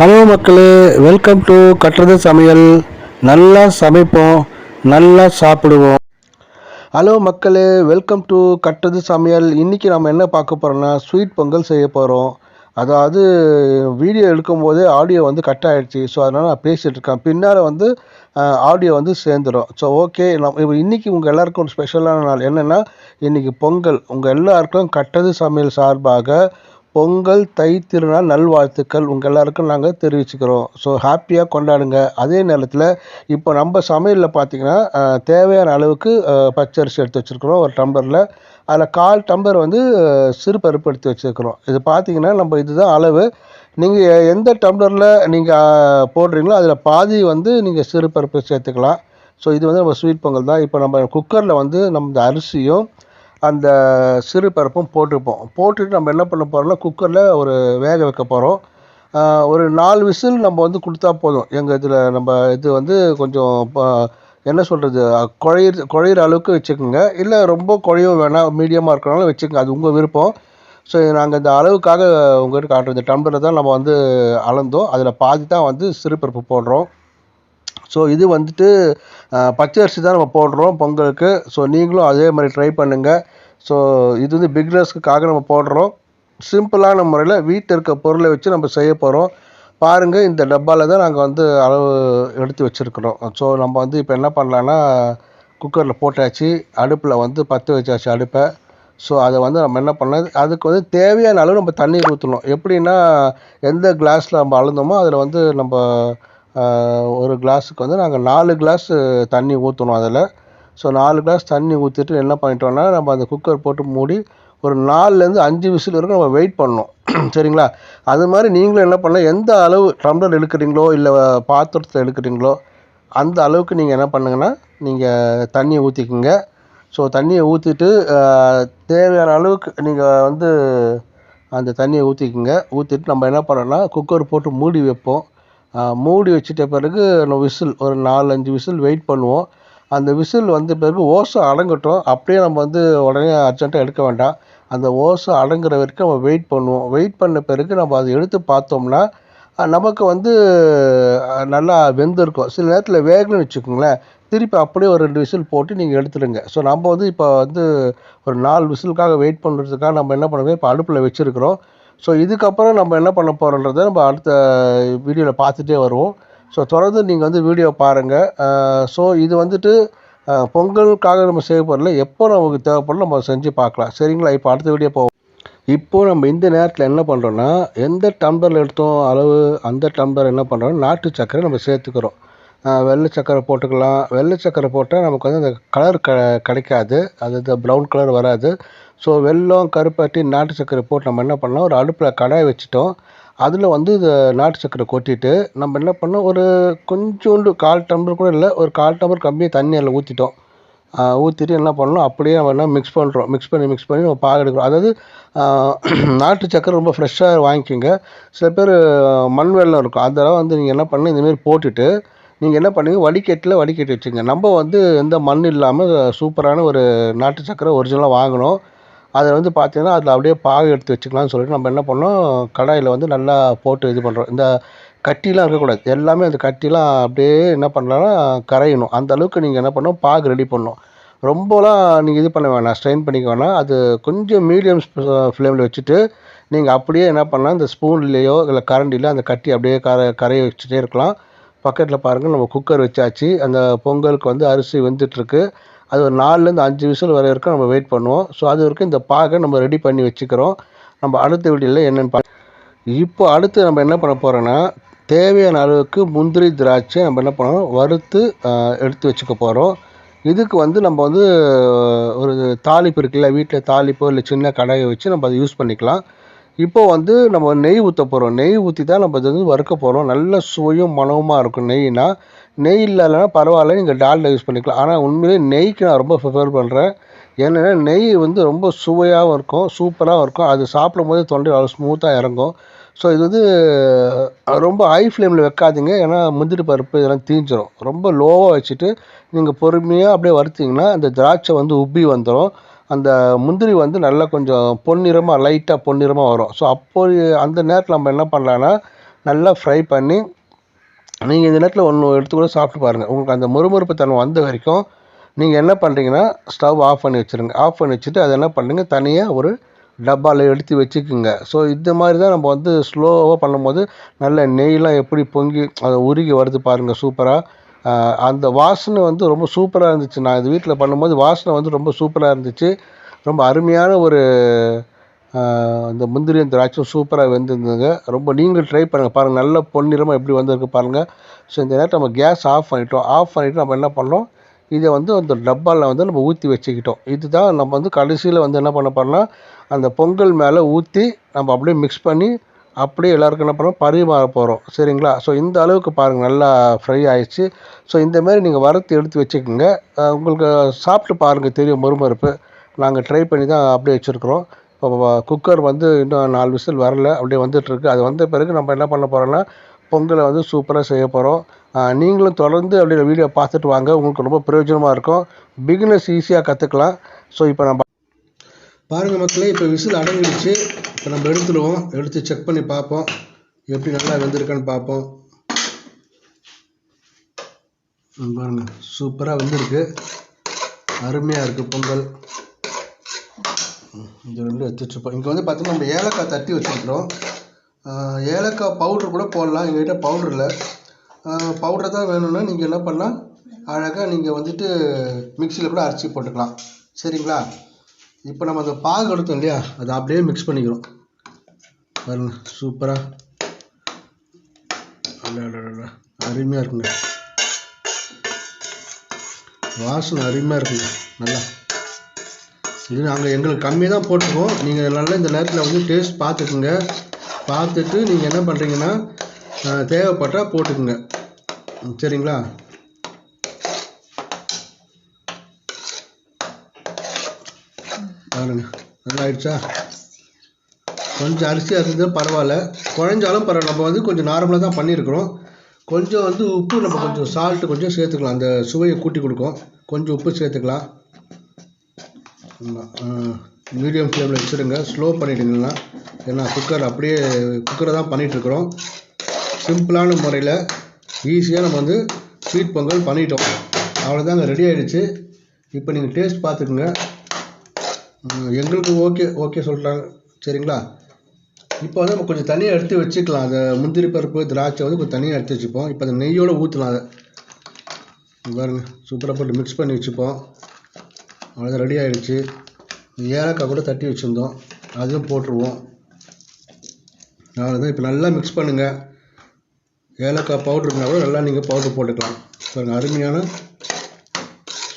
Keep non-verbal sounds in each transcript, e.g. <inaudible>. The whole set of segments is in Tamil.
ஹலோ மக்களே வெல்கம் டு கட்டுறது சமையல். நல்லா சமைப்போம் நல்லா சாப்பிடுவோம். ஹலோ மக்களே வெல்கம் டு கட்டுறது சமையல். இன்றைக்கி நம்ம என்ன பார்க்க போகிறோம்னா ஸ்வீட் பொங்கல் செய்ய போகிறோம் அதாவது வீடியோ எடுக்கும்போதே ஆடியோ வந்து கட் ஆகிடுச்சு ஸோ அதனால் நான் பேசிகிட்டு இருக்கேன். பின்னால் வந்து ஆடியோ வந்து சேர்ந்துடும் ஸோ ஓகே நம்ம இப்போ இன்றைக்கி உங்கள் எல்லாருக்கும் ஒரு ஸ்பெஷலான நாள் என்னென்னா இன்றைக்கி பொங்கல். உங்கள் எல்லாருக்கும் கட்டது சமையல் சார்பாக பொங்கல் தை திருநாள் நல்வாழ்த்துக்கள் உங்கள் எல்லாருக்கும் நாங்கள் தெரிவிச்சுக்கிறோம். ஸோ ஹாப்பியாக கொண்டாடுங்க. அதே நேரத்தில் இப்போ நம்ம சமையலில் பார்த்தீங்கன்னா தேவையான அளவுக்கு பச்சரிசி எடுத்து வச்சுருக்குறோம். ஒரு டம்ளரில். அதில் கால் டம்ளர் வந்து சிறு பருப்பு எடுத்து வச்சுருக்குறோம். இது பார்த்தீங்கன்னா நம்ம இதுதான் அளவு. நீங்கள் எந்த டம்ளரில் நீங்கள் போடுறீங்களோ அதில் பாதி வந்து நீங்கள் சிறு பருப்பு சேர்த்துக்கலாம். ஸோ இது வந்து நம்ம ஸ்வீட் பொங்கல் தான். இப்போ நம்ம குக்கரில் வந்து நம்ம இந்த அரிசியும் அந்த சிறு பருப்பும் போட்டிருப்போம். போட்டுட்டு நம்ம என்ன பண்ண போகிறோம்னா குக்கரில் ஒரு வேக வைக்க போகிறோம் ஒரு நாலு விசில் நம்ம வந்து கொடுத்தா போதும். எங்கள் இதில் நம்ம இது வந்து கொஞ்சம் இப்போ என்ன சொல்கிறது குழையிற குழையிற அளவுக்கு வச்சுக்கோங்க. இல்லை ரொம்ப குழையும் வேணாம் மீடியமாக இருக்கிறனாலும் வச்சுக்கோங்க. அது உங்கள் விருப்பம். ஸோ நாங்கள் இந்த அளவுக்காக உங்கள்கிட்ட காட்டுறோம். இந்த டம்ளரை தான் நம்ம வந்து அளந்தோம். அதில் பாதி தான் வந்து சிறுபருப்பு போடுறோம். ஸோ இது வந்துட்டு பச்சை அரிசி தான் நம்ம போடுறோம் பொங்கலுக்கு. ஸோ நீங்களும் அதே மாதிரி ட்ரை பண்ணுங்கள் ஸோ இது வந்து பிக்னர்ஸ்க்காக நம்ம போடுறோம். சிம்பிளான முறையில் வீட்டில் இருக்க பொருளை வச்சு நம்ம செய்ய போகிறோம் பாருங்கள் இந்த டப்பாவில் தான் நாங்கள் வந்து அளவு எடுத்து வச்சுருக்குறோம். ஸோ நம்ம வந்து இப்போ என்ன பண்ணலான்னா குக்கரில் போட்டாச்சு. அடுப்பில் வந்து பற்ற வச்சாச்சு அடுப்பை. ஸோ அதை வந்து நம்ம என்ன பண்ணது அதுக்கு வந்து தேவையான அளவு நம்ம தண்ணி ஊற்றணும் எப்படின்னா எந்த கிளாஸில் நம்ம அழுந்தோமோ அதில் வந்து நம்ம ஒரு கிளாஸுக்கு வந்து நாங்கள் நாலு கிளாஸ் தண்ணி ஊற்றணும் அதில். ஸோ நாலு கிளாஸ் தண்ணி ஊற்றிட்டு என்ன பண்ணிட்டோம்னா நம்ம அந்த குக்கர் போட்டு மூடி ஒரு நாலுலேருந்து அஞ்சு விசில் வரைக்கும் நம்ம வெயிட் பண்ணணும். <clears throat> சரிங்களா? அது மாதிரி நீங்களும் என்ன பண்ணலாம் எந்த அளவு டம்ளர் எடுக்கிறீங்களோ இல்லை பாத்திரத்தில் எடுக்கிறீங்களோ அந்த அளவுக்கு நீங்கள் என்ன பண்ணுங்கன்னா நீங்கள் தண்ணியை ஊற்றிக்குங்க ஸோ தண்ணியை ஊற்றிட்டு தேவையான அளவுக்கு நீங்கள் வந்து அந்த தண்ணியை ஊற்றிக்குங்க ஊற்றிட்டு நம்ம என்ன பண்ணோம்னா குக்கர் போட்டு மூடி வைப்போம். மூடி வச்சுட்ட பிறகு நம்ம விசில் ஒரு நாலு அஞ்சு விசில் வெயிட் பண்ணுவோம். அந்த விசில் வந்த பிறகு ஓசை அடங்கட்டும். அப்படியே நம்ம வந்து உடனே அர்ஜென்ட்டாக எடுக்க வேண்டாம். அந்த ஓசை அடங்குற வரைக்கும் நம்ம வெயிட் பண்ணுவோம். வெயிட் பண்ண பிறகு நம்ம அதை எடுத்து பார்த்தோம்னா நமக்கு வந்து நல்லா வெந்திருக்கும். சில நேரத்தில் வேகணும்னு வச்சுக்கோங்களேன். திருப்பி அப்படியே ஒரு ரெண்டு விசில் போட்டு நீங்கள் எடுத்துடுங்க. ஸோ நம்ம வந்து இப்போ வந்து ஒரு நாலு விசிலுக்காக வெயிட் பண்ணுறதுக்காக நம்ம என்ன பண்ணுவோம்? இப்போ அடுப்பில் வச்சுருக்கிறோம். ஸோ இதுக்கப்புறம் நம்ம என்ன பண்ண போகிறோன்றத நம்ம அடுத்த வீடியோவில் பார்த்துட்டே வருவோம். ஸோ தொடர்ந்து நீங்கள் வந்து வீடியோ பாருங்கள் ஸோ இது வந்துட்டு பொங்கலுக்காக நம்ம செய்ய போகிறல எப்போ நமக்கு தேவைப்படல நம்ம செஞ்சு பார்க்கலாம். சரிங்களா? இப்போ அடுத்த வீடியோ போவோம். இப்போ நம்ம இந்த நேரத்தில் என்ன பண்ணுறோன்னா எந்த டம்ளரில் எடுத்தோம் அளவு அந்த டம்ளர் என்ன பண்ணுறோம் நாட்டு சர்க்கரை நம்ம சேர்த்துக்கிறோம். வெள்ளை சக்கரை போட்டுக்கலாம். வெள்ளை சக்கரை போட்டால் நமக்கு வந்து அந்த கலர் க கிடைக்காது. அது ப்ரௌன் கலர் வராது. ஸோ வெல்லம் கருப்பாட்டி நாட்டு சக்கரை போட்டு நம்ம என்ன பண்ணோம் ஒரு அடுப்பில் கடாய் வச்சுட்டோம். அதில் வந்து இந்த நாட்டு சக்கரை கொட்டிட்டு நம்ம என்ன பண்ணோம்? ஒரு கொஞ்சோண்டு கால் டம்ளர் கூட இல்லை ஒரு கால் டம்ளர் கம்மியாக தண்ணி அதில் ஊற்றிட்டோம் ஊற்றிட்டு என்ன பண்ணணும் அப்படியே நம்ம என்ன மிக்ஸ் பண்ணுறோம் மிக்ஸ் பண்ணி மிக்ஸ் பண்ணி நம்ம பாக எடுக்கிறோம். அதாவது <clears throat> நாட்டு சக்கரை ரொம்ப ஃப்ரெஷ்ஷாக வாங்கிக்கோங்க. சில பேர் மண் வெள்ளம் இருக்கும். அதெல்லாம் வந்து நீங்கள் என்ன பண்ணணும்? இந்தமாரி போட்டுட்டு நீங்கள் என்ன பண்ணுங்க வடிகட்டில் வடிகட்டி வச்சுங்க. நம்ம வந்து எந்த மண் இல்லாமல் சூப்பரான ஒரு நாட்டு சக்கரை ஒரிஜினலாக வாங்கினோம். அதை வந்து பார்த்தீங்கன்னா அதில் அப்படியே பாகு எடுத்து வச்சுக்கலாம்னு சொல்லிட்டு நம்ம என்ன பண்ணோம் கடாயில் வந்து நல்லா போட்டு இது பண்ணுறோம் இந்த கட்டிலாம் இருக்கக்கூடாது. எல்லாமே அந்த கட்டிலாம் அப்படியே என்ன பண்ணலாம்னா கரையணும். அந்த அளவுக்கு நீங்கள் என்ன பண்ணணும் பாகு ரெடி பண்ணணும். ரொம்பலாம் நீங்கள் இது பண்ண வேணாம் ஸ்ட்ரெயின் பண்ணிக்க வேணாம். அது கொஞ்சம் மீடியம் ஃப்ளேமில் வச்சுட்டு நீங்கள் அப்படியே என்ன பண்ணலாம் இந்த ஸ்பூன்லேயோ இல்லை கரண்டிலையோ அந்த கட்டி அப்படியே கரை கரைய வச்சுட்டே இருக்கலாம். பக்கத்தில் பாருங்கள் நம்ம குக்கர் வச்சாச்சு. அந்த பொங்கலுக்கு வந்து அரிசி வெந்துட்டுருக்கு. அது ஒரு நாலுலேருந்து அஞ்சு விசில் வரை வரைக்கும் நம்ம வெயிட் பண்ணுவோம். ஸோ அது வரைக்கும் இந்த பாகை நம்ம ரெடி பண்ணி வச்சுக்கிறோம். நம்ம அடுத்த வீடியோவில் என்னென்னு பா இப்போ அடுத்து நம்ம என்ன பண்ண போகிறோன்னா தேவையான அளவுக்கு முந்திரி திராட்சை நம்ம என்ன பண்ணணும் வறுத்து எடுத்து வச்சுக்க போகிறோம் இதுக்கு வந்து நம்ம வந்து ஒரு தாளிப்பு இருக்குல்ல வீட்டில் தாளிப்போ இல்லை சின்ன கடாயை வச்சு நம்ம அதை யூஸ் பண்ணிக்கலாம். இப்போ வந்து நம்ம நெய் ஊற்ற போகிறோம் நெய் ஊற்றி தான் நம்ம இது வந்து வறுக்க போகிறோம் நல்ல சுவையும் மணமுமாக இருக்கும் நெய்னா. நெய் இல்லைன்னா பரவாயில்ல நீங்கள் டால்டா யூஸ் பண்ணிக்கலாம். ஆனால் உண்மையிலேயே நெய்க்கு நான் ரொம்ப ப்ரிஃபர் பண்ணுறேன் ஏன்னா நெய் வந்து ரொம்ப சுவையாகவும் இருக்கும் சூப்பராகவும் இருக்கும். அது சாப்பிடும் போது தொண்டை அவ்வளோ ஸ்மூத்தாக இறங்கும். ஸோ இது வந்து ரொம்ப ஹை ஃப்ளேமில் வைக்காதீங்க. ஏன்னா முந்திரி பருப்பு இதெல்லாம் தீஞ்சிரும். ரொம்ப லோவாக வச்சுட்டு நீங்கள் பொறுமையாக அப்படியே வறுத்திங்கன்னா அந்த திராட்சை வந்து உப்பி வந்துடும் அந்த முந்திரி வந்து நல்லா கொஞ்சம் பொன்னிறமாக லைட்டாக பொன்னிறமாக வரும். ஸோ அப்போ அந்த நேரத்தில் நம்ம என்ன பண்ணலான்னா நல்லா ஃப்ரை பண்ணி நீங்கள் இந்த நேரத்தில் ஒன்று எடுத்து கூட சாப்பிட்டு பாருங்கள் உங்களுக்கு அந்த முறுமுறுப்பு தன்மை வந்த வரைக்கும் நீங்கள் என்ன பண்ணுறீங்கன்னா ஸ்டவ் ஆஃப் பண்ணி வச்சுருங்க. ஆஃப் பண்ணி வச்சுட்டு அதை என்ன பண்ணுங்க தனியாக ஒரு டப்பாவில் எடுத்து வச்சுக்குங்க. ஸோ இந்த மாதிரி தான் நம்ம வந்து ஸ்லோவாக பண்ணும்போது நல்ல நெய்லாம் எப்படி பொங்கி அதை உருகி வருது பாருங்கள் சூப்பராக அந்த வாசனை வந்து ரொம்ப சூப்பராக இருந்துச்சு. நான் இது வீட்டில் பண்ணும்போது வாசனை வந்து ரொம்ப சூப்பராக இருந்துச்சு. ரொம்ப அருமையான ஒரு இந்த முந்திரியும் திராட்சையும் சூப்பராக வெந்திருந்ததுங்க. ரொம்ப நீங்களும் ட்ரை பண்ணுங்கள் பாருங்கள் நல்ல பொன்னிறமாக எப்படி வந்திருக்கு பாருங்கள் ஸோ இந்த நேரத்தில் நம்ம கேஸ் ஆஃப் பண்ணிட்டோம். ஆஃப் பண்ணிவிட்டு நம்ம என்ன பண்ணோம்? இதை வந்து அந்த டப்பாவில் வந்து நம்ம ஊற்றி வச்சுக்கிட்டோம். இதுதான் நம்ம வந்து கடைசியில் வந்து என்ன பண்ண போறோம்னா அந்த பொங்கல் மேலே ஊற்றி நம்ம அப்படியே மிக்ஸ் பண்ணி அப்படியே எல்லாருக்கும் என்ன பண்ணோம் பரிமாற போகிறோம் சரிங்களா? ஸோ இந்த அளவுக்கு பாருங்கள் நல்லா ஃப்ரை ஆயிடுச்சு. ஸோ இந்தமாரி நீங்கள் வறுத்து எடுத்து வச்சுக்கோங்க. உங்களுக்கு சாப்பிட்டு பாருங்கள் தெரியும் மறுமறுப்பு. நாங்கள் ட்ரை பண்ணி தான் அப்படியே வச்சுருக்குறோம். இப்போ குக்கர் வந்து இன்னும் நாலு விசில் வரல அப்படியே வந்துட்டுருக்கு அது வந்த பிறகு நம்ம என்ன பண்ண போகிறோன்னா பொங்கலை வந்து சூப்பராக செய்ய போகிறோம் நீங்களும் தொடர்ந்து அப்படியே வீடியோ பார்த்துட்டு வாங்க. உங்களுக்கு ரொம்ப பிரயோஜனமாக இருக்கும். பிகினர்ஸ் ஈஸியாக கற்றுக்கலாம் ஸோ இப்போ நம்ம பாருங்கள் மக்களே இப்போ விசில் அடங்கிடுச்சு. இப்போ நம்ம எடுத்துடுவோம் எடுத்து செக் பண்ணி பார்ப்போம். எப்படி நல்லா வெந்திருக்கான்னு பார்ப்போம். பாருங்க. சூப்பராக வந்திருக்கு. அருமையாக இருக்குது பொங்கல். இது ரெண்டு எடுத்து இங்கே வந்து பார்த்தீங்கன்னா நம்ம ஏலக்காய் தட்டி வச்சுருக்குறோம். ஏலக்காய் பவுட்ரு கூட போடலாம். எங்கள்கிட்ட பவுட்ரு இல்லை. பவுட்ரு தான் வேணும்னா நீங்கள் என்ன பண்ணலாம்? அழகாக நீங்கள் வந்துட்டு மிக்சியில் கூட அரைச்சி போட்டுக்கலாம். சரிங்களா? இப்போ நம்ம அந்த பாகு எடுத்தோம் இல்லையா? அதை அப்படியே மிக்ஸ் பண்ணிக்கிறோம். பாருங்க சூப்பராக அருமையாக இருக்குங்க. வாசனை அருமையாக இருக்குங்க நல்லா. இது நாங்கள் எங்களுக்கு கம்மியாக தான் போட்டிருக்கோம். நீங்கள் நல்லா இந்த நேரத்தில் வந்து டேஸ்ட் பார்த்துக்குங்க. பார்த்துட்டு நீங்கள் என்ன பண்ணுறீங்கன்னா தேவைப்பட்டால் போட்டுக்குங்க. ம், சரிங்களா? பாருங்க நல்லா ஆயிடுச்சா? கொஞ்சம் அரிசியாக இருந்தாலும் பரவாயில்ல. குழஞ்சாலும் பரவாயில்ல நம்ம வந்து கொஞ்சம் நார்மலாக தான் பண்ணியிருக்கிறோம். கொஞ்சம் வந்து உப்பு நம்ம கொஞ்சம் சால்ட்டு கொஞ்சம் சேர்த்துக்கலாம். அந்த சுவையை கூட்டி கொடுக்கும். கொஞ்சம் உப்பு சேர்த்துக்கலாம். மீடியம் ஃப்ளேமில் வச்சுடுங்க. ஸ்லோ பண்ணிடுங்கன்னா ஏன்னா குக்கர் அப்படியே குக்கரை தான் பண்ணிகிட்ருக்குறோம் சிம்பிளான முறையில் ஈஸியாக நம்ம வந்து ஸ்வீட் பொங்கல் பண்ணிட்டோம். அவ்வளோதாங்க ரெடி ஆகிடுச்சு இப்போ நீங்கள் டேஸ்ட் பார்த்துக்குங்க. எங்களுக்கு ஓகே ஓகே சொல்கிறாங்க சரிங்களா? இப்போ வந்து நம்ம கொஞ்சம் தனியாக எடுத்து வச்சுக்கலாம். அதை முந்திரி பருப்பு திராட்சை வந்து கொஞ்சம் தனியாக எடுத்து வச்சுப்போம். இப்போ அந்த நெய்யோடு ஊற்றலாம் அதை. பாருங்க சூப்பராக போட்டு மிக்ஸ் பண்ணி வச்சுப்போம். அவ்வளோதான் ரெடி ஆகிடுச்சு ஏலக்காய் கூட தட்டி வச்சுருந்தோம். அதுவும் போட்டுருவோம். அவ்வளோதான் இப்போ நல்லா மிக்ஸ் பண்ணுங்கள் ஏலக்காய் பவுட்ருக்குனா கூட நல்லா நீங்கள் பவுட்ரு போட்டுக்கலாம். பாருங்க அருமையான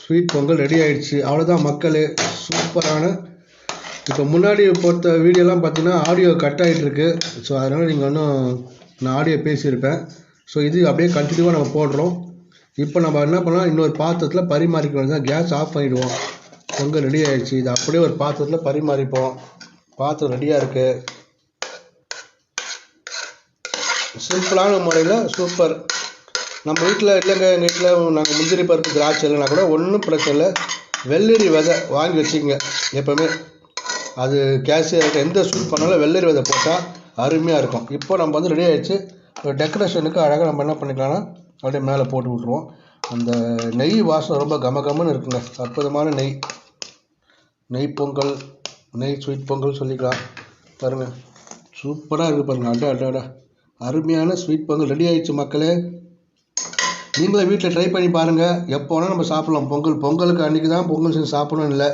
ஸ்வீட் பொங்கல் ரெடி ஆகிடுச்சு அவ்வளோதான் மக்களே. சூப்பரான இப்போ முன்னாடி போட்ட வீடியோலாம் பார்த்தீங்கன்னா ஆடியோ கட் ஆகிட்டு இருக்கு ஸோ அதனால் நீங்கள் இன்னும் நான் ஆடியோ பேசியிருப்பேன். ஸோ இது அப்படியே கண்டினியூவாக நம்ம போடுறோம். இப்போ நம்ம என்ன பண்ணலாம்? இன்னொரு பாத்திரத்தில் பரிமாறிக்க வேண்டியது கேஸ் ஆஃப் பண்ணிவிடுவோம் பொங்கல் ரெடி ஆகிடுச்சு இது அப்படியே ஒரு பாத்திரத்தில் பரிமாறிப்போம். பாத்திரம் ரெடியாக இருக்குது சிம்பிளான முறையில் சூப்பர் நம்ம வீட்டில் இல்லைங்க எங்கள் வீட்டில் நாங்கள் முந்திரி பருப்பு திராட்சை இல்லைனா கூட ஒன்றும் பிரச்சனை இல்லை. வெள்ளரி விதை வாங்கி வச்சுக்கோங்க. எப்போவுமே. அது கேசியர் எந்த ஸ்வீட் பண்ணாலும் வெள்ளரி விதை போட்டால் அருமையாக இருக்கும். இப்போ நம்ம வந்து ரெடி ஆகிடுச்சு டெக்கரேஷனுக்கு அழகாக நம்ம என்ன பண்ணிக்கலாம்னா அப்படியே மேலே போட்டு விட்ருவோம் அந்த நெய் வாசம் ரொம்ப கம கமன்னு இருக்குங்க. அற்புதமான நெய். நெய் பொங்கல் நெய் ஸ்வீட் பொங்கல் சொல்லிக்கலாம். பாருங்கள் சூப்பராக இருக்குது பாருங்கள் அடா அடா அருமையான ஸ்வீட் பொங்கல் ரெடி ஆகிடுச்சு மக்களே. நீங்களே வீட்டில் ட்ரை பண்ணி பாருங்கள் எப்போ வேணால் நம்ம சாப்பிட்லாம். பொங்கல் பொங்கலுக்கு அன்றைக்கி தான் பொங்கல் செஞ்சு சாப்பிடணும் இல்லை.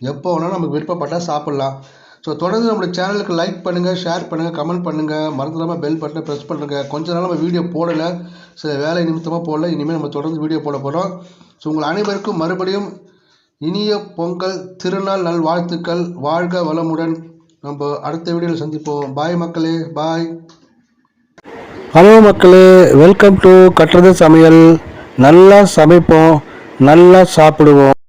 எப்போ வேணாலும் நமக்கு விருப்பப்பட்டால் சாப்பிட்லாம். ஸோ தொடர்ந்து நம்மளோட சேனலுக்கு லைக் பண்ணுங்கள் ஷேர் பண்ணுங்கள் கமெண்ட் பண்ணுங்கள் மறந்துடாமல் பெல் பட்டனை ப்ரெஸ் பண்ணுங்கள் கொஞ்ச நாள் நம்ம வீடியோ போடலை. சில வேலை நிமித்தமாக போடல. இனிமேல் நம்ம தொடர்ந்து வீடியோ போட போகிறோம் ஸோ உங்கள் அனைவருக்கும் மறுபடியும் இனிய பொங்கல் திருநாள் நல் வாழ்த்துக்கள் வாழ்க வளமுடன். நம்ம அடுத்த வீடியோவில் சந்திப்போம். பாய் மக்களே. பாய் ஹலோ மக்களே. வெல்கம் டு கட்டுறது சமையல். நல்லா சமைப்போம். நல்லா சாப்பிடுவோம்.